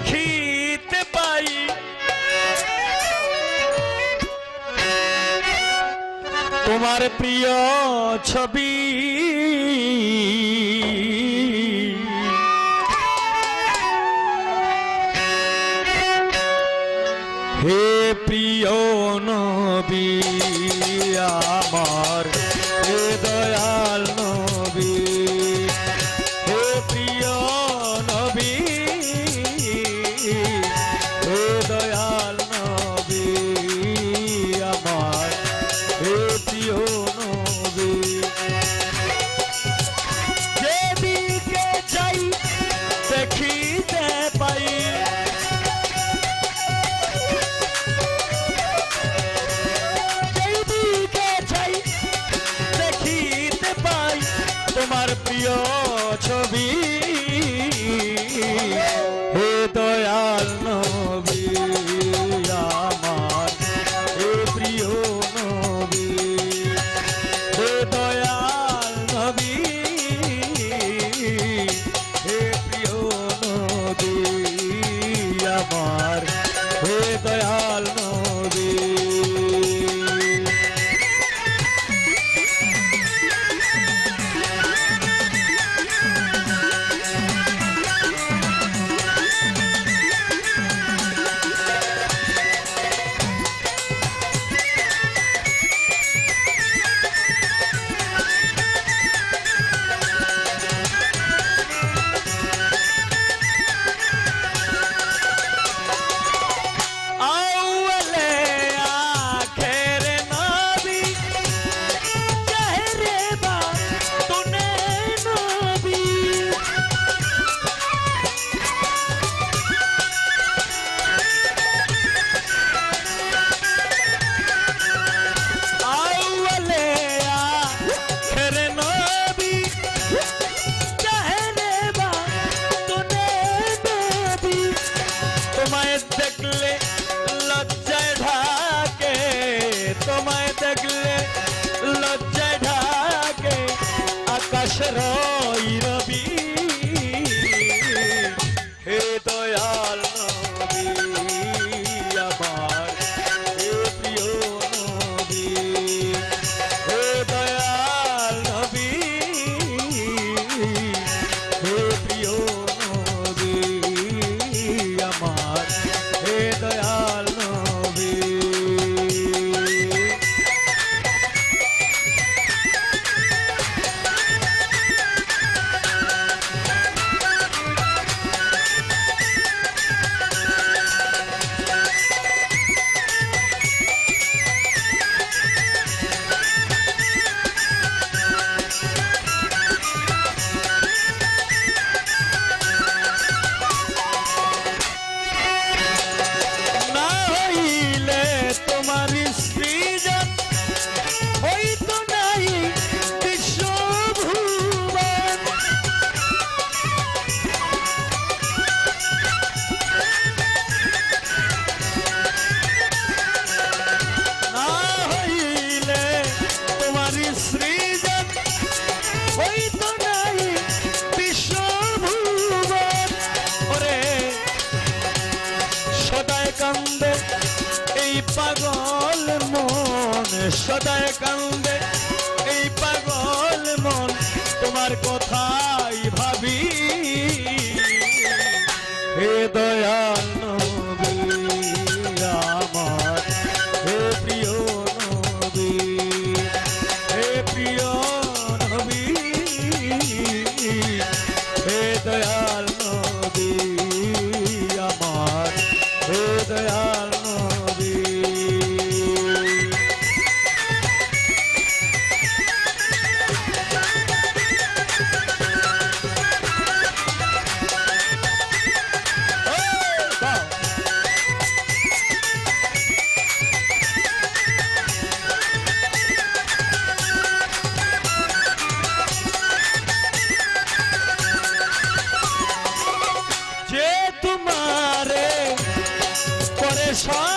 দেখিতে পাই। তোমার প্রিয় ছবি Shine!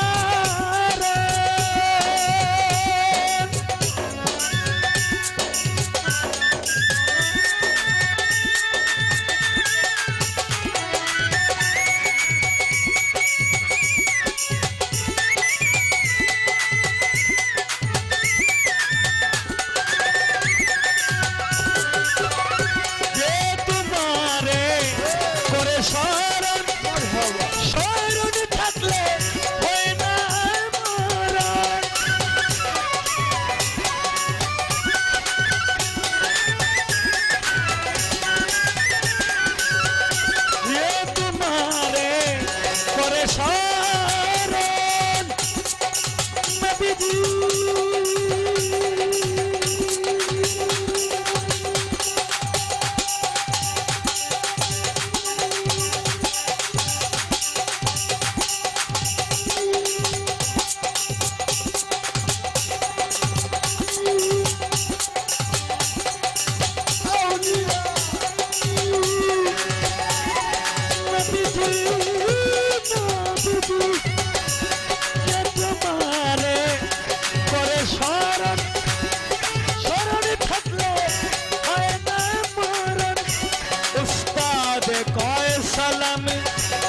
উস্তাদ কয় সালাম?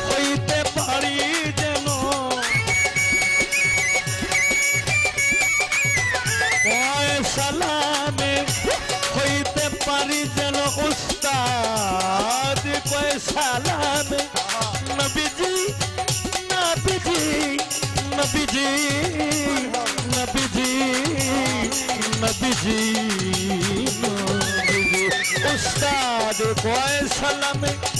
হইতে পারি যেন। কয় সালামে? হইতে পারি যেন উস্তাদ। কয় সালামে? নবীজি নবীজি নবীজি নবীজি নবীজি। উস্তাদ, কয় সালামে?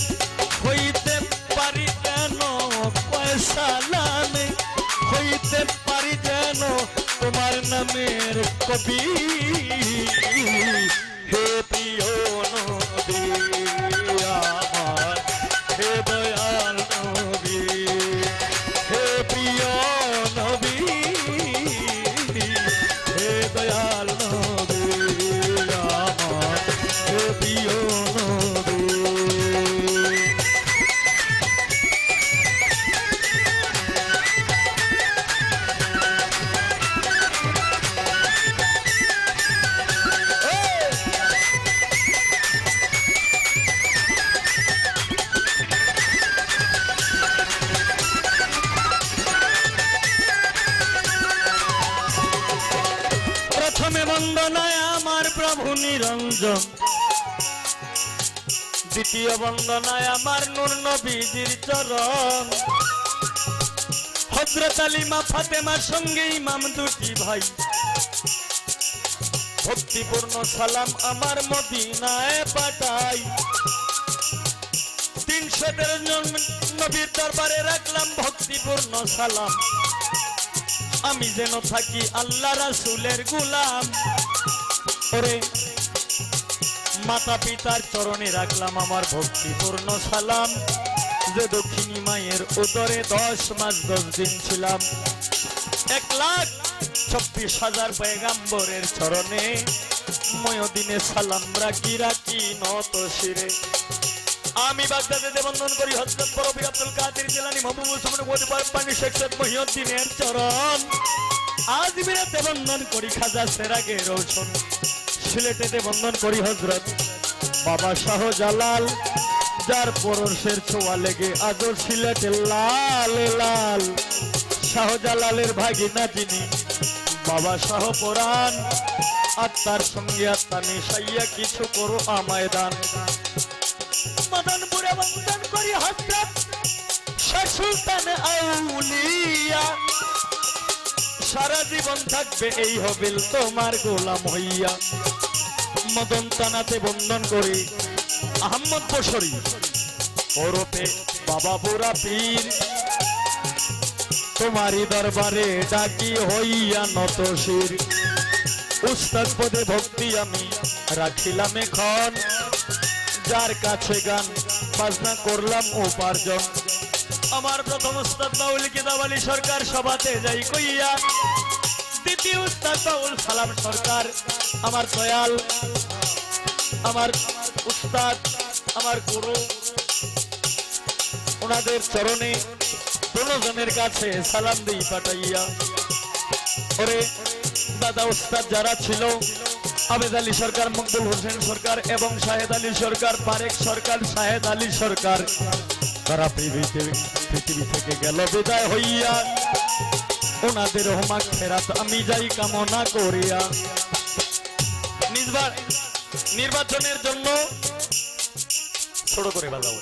कभी দ্বিতীয় বন্দনায় আমার নূর নবীজির চরণ। হজরত আলিমা ফাতেমার সঙ্গে ইমাম দুটি ভাই। ভক্তিপূর্ণ সালাম আমার মদিনায় পাঠাই। নবীর দরবারে রাখলাম ভক্তিপূর্ণ সালাম। আমি যেন থাকি আল্লাহ রাসুলের গুলাম। ওরে মাতা পিতার চরণে রাখলাম আমার ভক্তিপূর্ণ সালাম। যে দক্ষিণী মায়ের উদরে দশ মাস দশ দিন ছিলাম। এক লাখ চব্বিশ হাজার পেগাম্বরের চরণে ময়দিনে সালাম রাখি রাখি নত শিরে। আমি বাগদাদে দেবন্দন করি, হজরত বরফি আব্দুল কাদের জেলানি মাহবুবুল সুমন গদিবার পানি, শেখ সৈয়দ মহিউদ্দিনের চরণ। আজ বিরাতে বন্দন করি, খাজা সেরাগে রোশন। সিলেটেতে বন্দন করি হজরত। বাবা শাহ জালাল, যার পরশের ছোঁয়া লেগে আজও সিলেটে লাল লাল। শাহজালালের ভাগিনা যিনি, বাবা শাহ পরাণ। আত্মার সঙ্গে আত্মা মিশাইয়া কিছু করো আমায় দান। মদনপুরে বন্দন করি হজরত সুলতান আউলিয়া। সারা জীবন থাকবে এই হবিল তোমার গোলাম হইয়া। মদন তানাতে বন্ধন করি। আহম্মদ বসরি। ওরফে বাবা বুড়া পীর। তোমারই দরবারে ডাকি হইয়া নত শির। উস্তাদ পদে ভক্তি আমি রাখিলাম এখন। যার কাছে গান বাজনা করলাম উপার্জন। আমার প্রথম উস্তাদ বাউল কিতাব আলী সরকার সভাতে যাই কইয়া, দ্বিতীয় উস্তাদ বাউল সালাম সরকার। আমার দয়াল আমার উস্তাদ, আমার গুরু, ওনাদের চরণে দুজনের কাছে সালাম দিই পাঠাইয়া। ওরে দাদা উস্তাদ যারা ছিল, আবেদ আলী সরকার, মকবুল হোসেন সরকার এবং শাহেদ আলী সরকার পারেক সরকার, শাহেদ আলী সরকার, তারা পৃথিবী থেকে গেল বিদায় হইয়া। ওনাদের হোমাক ফেরাত আমি যাই কামনা করিয়া। নির্বা- নির্বাচনের জন্য ছোট করে বাজাও।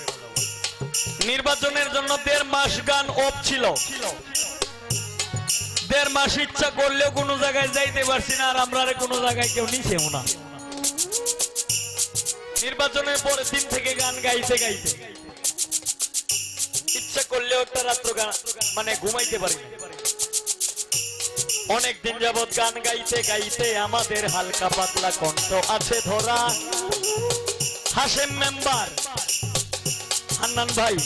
নির্বাচনের জন্য দেড় মাস গান অফ ছিল। দেড় মাস ইচ্ছা করলেও কোনো জায়গায় যাইতে পারছি না আর আমরা কোনো জায়গায় কেউ নিছেও না। নির্বাচনের পরের দিন থেকে গান গাইতে গাইতে। ইচ্ছা করলেও একটা রাত্র গান মানে ঘুমাইতে পারি না। অনেক দিন যাবত গান গাইতে গাইতে আমাদের হালকা পাতলা কণ্ঠ আছে ধরা। হাসেম মেম্বার, হান্নান ভাই।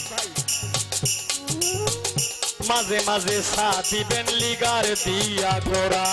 মাঝে মাঝে সা দিবেন লিগার দিয়া গোরা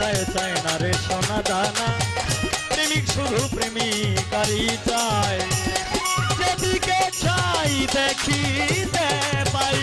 চায় চায় না রে সোনা দানা। প্রেমিক শুধু প্রেমিকারই চায়। যেদিকে চাই দেখি দে পাই।